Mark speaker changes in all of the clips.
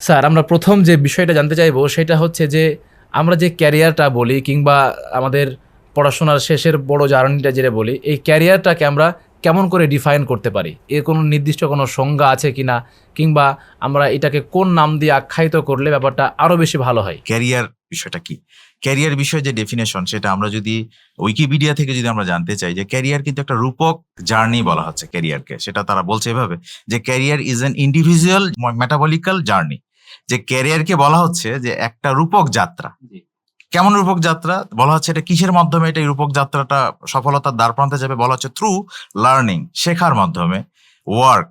Speaker 1: Sir, আমরা প্রথম যে বিষয়টা জানতে চাইব সেটা হচ্ছে যে আমরা যে ক্যারিয়ারটা বলি কিংবা আমাদের পড়াশোনার শেষের বড় জার্নিটা যেটা বলি, এই ক্যারিয়ারটাকে আমরা কেমন করে ডিফাইন করতে পারি? এর কোনো নির্দিষ্ট কোনো সংজ্ঞা আছে কিনা? কিংবা আমরা এটাকে কোন নাম দিয়ে আখ্যায়িত করলে ব্যাপারটা আরও বেশি ভালো হয়?
Speaker 2: ক্যারিয়ার বিষয়টা কি? ক্যারিয়ার বিষয়ে যে ডেফিনেশন সেটা আমরা যদি উইকিপিডিয়া থেকে যদি আমরা জানতে চাই যে ক্যারিয়ার কিন্তু একটা রূপক জার্নি বলা হচ্ছে ক্যারিয়ারকে, সেটা তারা বলছে এভাবে যে career is an individual metabolical journey যে ক্যারিয়ারকে বলা হচ্ছে যে একটা রূপক যাত্রা। কেমন রূপক যাত্রা? বলা হচ্ছে এটা কিসের মাধ্যমে? এটা এই রূপক যাত্রাটা সফলতার দ্বার প্রান্তে যাবে। বলা হচ্ছে থ্রু লার্নিং শেখার মাধ্যমে ওয়ার্ক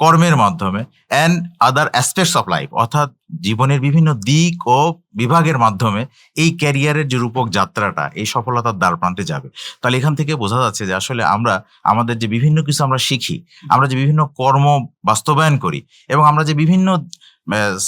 Speaker 2: কর্মের মাধ্যমে and other aspects of life অর্থাৎ জীবনের বিভিন্ন দিক ও বিভাগের মাধ্যমে এই ক্যারিয়ারের যে রূপক যাত্রাটা এই সফলতার দ্বার প্রান্তে যাবে। তাহলে এখান থেকে বোঝা যাচ্ছে যে আসলে আমরা আমাদের যে বিভিন্ন কিছু আমরা শিখি আমরা যে বিভিন্ন কর্ম বাস্তবায়ন করি এবং আমরা যে বিভিন্ন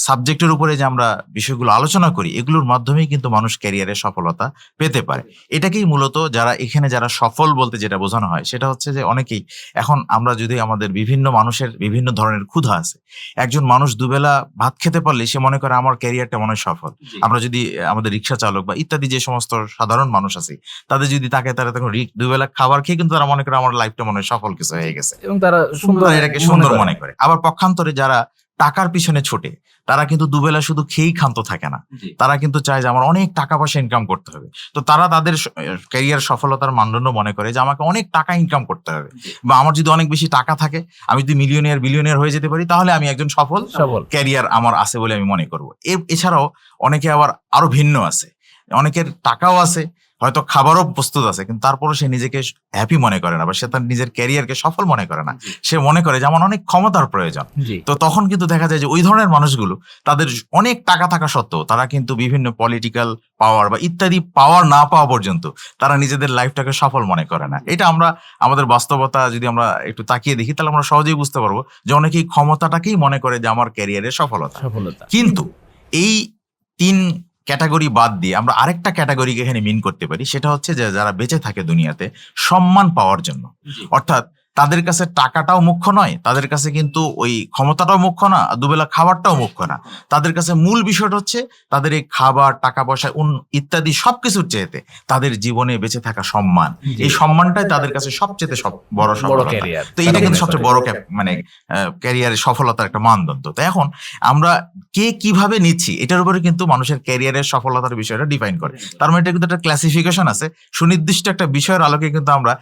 Speaker 2: সাবজেক্টের উপরে যে আমরা বিষয়গুলো আলোচনা করি এগুলোর মাধ্যমেই কিন্তু মানুষ ক্যারিয়ারের সফলতা পেতে পারে। এটাকেই মূলত যারা এখানে যারা সফল বলতে যেটা বোঝানো হয় সেটা হচ্ছে যে অনেকেই এখন আমরা যদি আমাদের বিভিন্ন মানুষের বিভিন্ন ধরনের ক্ষুধা আছে একজন মানুষ দুবেলা ভাত খেতে পারলে সে মনে করে আমার ক্যারিয়ারটা মনে হয় সফল। আমরা যদি আমাদের রিক্সা চালক বা ইত্যাদি যে সমস্ত সাধারণ মানুষ আছে তাদের যদি তাকে তারা তখন দুবেলা খাবার খেয়ে কিন্তু তারা মনে করে আমার লাইফটা মনে হয় সফল কিছু হয়ে গেছে।
Speaker 1: এবং তারা
Speaker 2: সুন্দর এটাকে সুন্দর মনে করে। আবার পক্ষান্তরে যারা টাকার পিছনে ছোটে। তারা কিন্তু দুবেলা শুধু খেয়েই ক্ষান্ত থাকে না। তারা কিন্তু চায় যে আমার অনেক টাকা পয়সা ইনকাম করতে হবে। তো তারা তাদের ক্যারিয়ার সফলতার মানদণ্ড মনে করে যে আমাকে অনেক টাকা ইনকাম করতে হবে। বা আমার যদি অনেক বেশি টাকা থাকে আমি যদি মিলিয়নিয়ার বিলিয়নিয়ার হয়ে যেতে পারি তাহলে আমি একজন সফল
Speaker 1: সফল।
Speaker 2: ক্যারিয়ার আমার আছে বলে আমি মনে করব। এ- এছাড়াও অনেকে আবার আরও ভিন্ন আছে। অনেকের টাকাও আছে হয়তো খাবারও প্রস্তুত আছে কিন্তু তারপরও সে নিজেকে হ্যাপি মনে করে না বা সে তার নিজের ক্যারিয়ারকে সফল মনে করে না। সে মনে করে যে আমার অনেক ক্ষমতার প্রয়োজন। তো তখন কিন্তু দেখা যায় যে ওই ধরনের মানুষগুলো তাদের অনেক টাকা থাকা সত্ত্বেও তারা কিন্তু বিভিন্ন পলিটিক্যাল পাওয়ার বা ইত্যাদি পাওয়ার না পাওয়া পর্যন্ত তারা নিজেদের লাইফটাকে সফল মনে করে না। এটা আমরা আমাদের বাস্তবতা যদি আমরা একটু তাকিয়ে দেখি তাহলে আমরা সহজেই বুঝতে পারব যে অনেকেই ক্ষমতাটাকেই মনে করে যে আমার ক্যারিয়ারের সফলতা।
Speaker 1: সফলতা।
Speaker 2: কিন্তু এই তিন ক্যাটাগরি বাদ দিয়ে আমরা আরেকটা ক্যাটাগরিকে এখানে মিন করতে পারি সেটা হচ্ছে যে যারা বেঁচে থাকে দুনিয়াতে সম্মান পাওয়ার জন্য। অর্থাৎ তাদের কাছে টাকাটাও মুখ্য নয় তাদের কাছে কিন্তু ওই ক্ষমতাটাও মুখ্য না দুবেলা খাবারটাও মুখ্য না। তাদের কাছে মূল বিষয়টা হচ্ছে তাদের এই খাবার টাকা পয়সা ইত্যাদি সবকিছুর চেয়েতে তাদের জীবনে বেঁচে থাকা সম্মান। এই সম্মানটাই তাদের কাছে সবচেয়ে সব বড় সফলতা। তো এটা কিন্তু সবচেয়ে বড় মানে ক্যারিয়ারের সফলতার একটা মানদণ্ড। তো এখন আমরা কে কীভাবে নিচ্ছি এটার উপরে কিন্তু মানুষের ক্যারিয়ারের সফলতার বিষয়টা ডিফাইন করে। তার মানে এটা কিন্তু একটা ক্লাসিফিকেশন আছে। সুনির্দিষ্ট একটা বিষয়ের আলোকে কিন্তু আমরা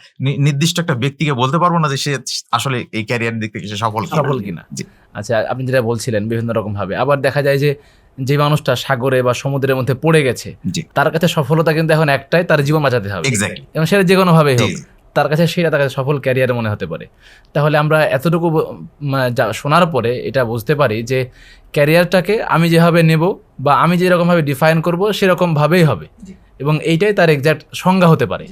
Speaker 2: নির্দিষ্ট একটা ব্যক্তিকে বলতে পারব না যে সে আসলে এই ক্যারিয়ার দিক থেকে সে সফল
Speaker 1: সফল কিনা। আচ্ছা আপনি যেটা বলছিলেন বিভিন্ন রকম ভাবে আবার দেখা যায় যে যে মানুষটা সাগরে বা সমুদ্রের মধ্যে পড়ে গেছে তার কাছে সফলতা কিন্তু এখন একটাই তার জীবন বাঁচাতে হবে। এবং সেটা যে কোনো ভাবেই হোক তার কাছে সেটা তার কাছে সফল ক্যারিয়ার মনে হতে পারে। তাহলে আমরা এতটুকু যা- শোনার পরে এটা বুঝতে পারি যে ক্যারিয়ারটাকে আমি যেভাবে নেব বা আমি যেরকমভাবে ডিফাইন করব সেরকম ভাবেই হবে। এবং এইটাই তার এক্সাক্ট সংজ্ঞা হতে পারে।